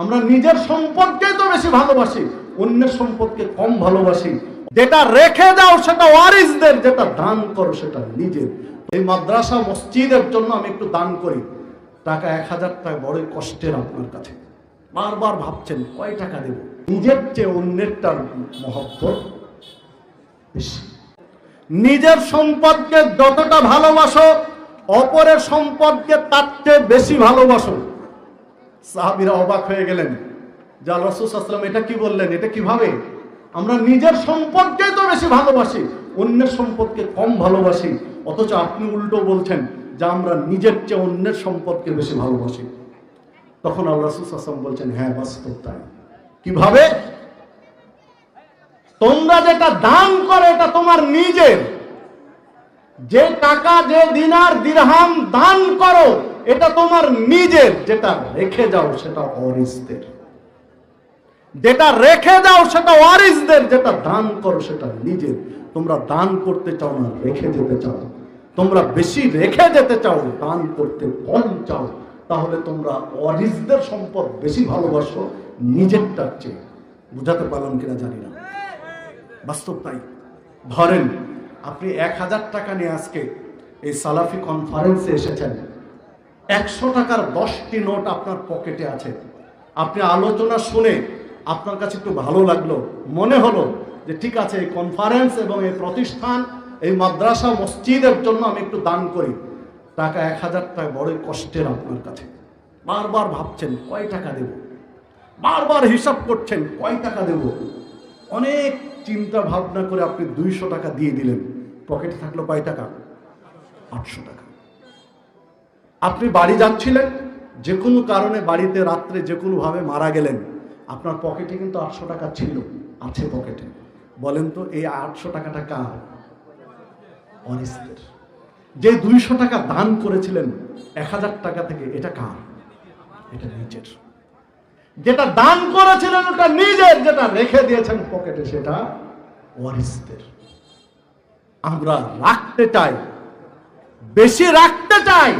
আমরা নিজের সম্পদকে তো বেশি ভালোবাসি, অন্যের সম্পদকে কম ভালোবাসি। যেটা রেখে দাও সেটা ওয়ারিসদের, যেটা দান করো সেটা নিজের। এই মাদ্রাসা মসজিদের জন্য আমি একটু দান করি। টাকা এক হাজার টাকা বড়ই কষ্টের আপনার কাছে। বারবার ভাবছেন, কয় টাকা দেব? নিজের চেয়ে অন্যেরটার মহব্বত বেশি। নিজের সম্পদকে যতটা ভালোবাসো, অপরের সম্পদকে তার চেয়ে বেশি ভালোবাসো। সাহাবিরা অবাক হয়ে গেলেন। যা রসুলাম এটা কি বললেন, এটা কীভাবে? আমরা নিজের সম্পদকে তো বেশি ভালোবাসি, অন্যের সম্পদকে কম ভালোবাসি। অথচ আপনি উল্টো বলছেন যে আমরা নিজের চেয়ে অন্যের সম্পদকে বেশি ভালোবাসি। তখন আল্লাহ রসুলাম বলছেন হ্যাঁ বাস্তব তাই। কীভাবে? তোমরা যেটা দান করে, এটা তোমার নিজের। যে টাকা, যে দিনার, দিরহাম দান করো এটা তোমার নিজের। যেটা রেখে যাও, সেটা অরিসদের। যেটা রেখে যাও, সেটা ওয়ারিসদের যেটা দান করো, সেটা নিজের। তোমরা দান করতে চাও না, রেখে যেতে চাও। তোমরা বেশি রেখে যেতে চাও, দান করতে কম চাও। তাহলে তোমরা ওয়ারিসদের সম্পদ বেশি ভালোবাসো, নিজেরটার চেয়ে। বুঝাতে পারলাম কিনা জানি না। বাস্তব তাই। ধরেন, আপনি এক হাজার টাকা নিয়ে আজকে এই সালাফি কনফারেন্সে এসেছেন। একশো টাকার দশটি নোট আপনার পকেটে আছে। আপনি আলোচনা শুনে আপনার কাছে একটু ভালো লাগল, মনে হলো যে ঠিক আছে, এই কনফারেন্স এবং এই প্রতিষ্ঠান, এই মাদ্রাসা মসজিদের জন্য আমি একটু দান করি। টাকা এক হাজার টাকা বড়ই কষ্টের আপনার কাছে। বারবার ভাবছেন, কয় টাকা দেব? বারবার হিসাব করছেন, কয় টাকা দেব? অনেক চিন্তা ভাবনা করে আপনি দুইশো টাকা দিয়ে দিলেন। পকেটে থাকল কয় টাকা? আটশো টাকা। আপনি বাড়ি যাচ্ছিলেন যে কোনো কারণে বাড়িতে রাত্রে যে কোনোভাবে মারা গেলেন, আপনার পকেটে কিন্তু আটশো টাকা ছিল, আছে পকেটে। বলেন তো, এই আটশো টাকাটা কার? অনিস্তের। যে দুইশো টাকা দান করেছিলেন, এক হাজার টাকা থেকে, এটা কার? এটা নিজের। যেটা দান করেছিলেন, ওটা নিজের, যেটা রেখে দিয়েছেন পকেটে, সেটা ওয়ারিসদের আমরা রাখতে চাই, বেশি রাখতে চাই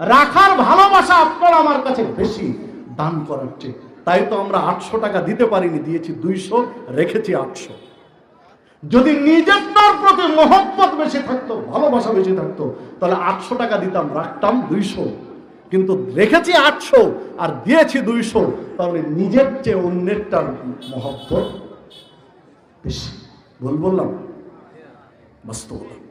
রাখার ভালোবাসা আপনার আমার কাছে বেশি, দান করার চেয়ে। তাই তো আমরা আটশো টাকা দিতে পারিনি, দিয়েছি দুইশো, রেখেছি আটশো। যদি নিজেরটার প্রতি মহব্বত বেশি থাকতো, ভালোবাসা বেশি থাকতো, তাহলে আটশো টাকা দিতাম, রাখতাম দুইশো। কিন্তু রেখেছি আটশো আর দিয়েছি দুইশো, তাহলে নিজের চেয়ে অন্যেরটার মহব্বত বেশি। ভুল বললাম? বাস্তবতা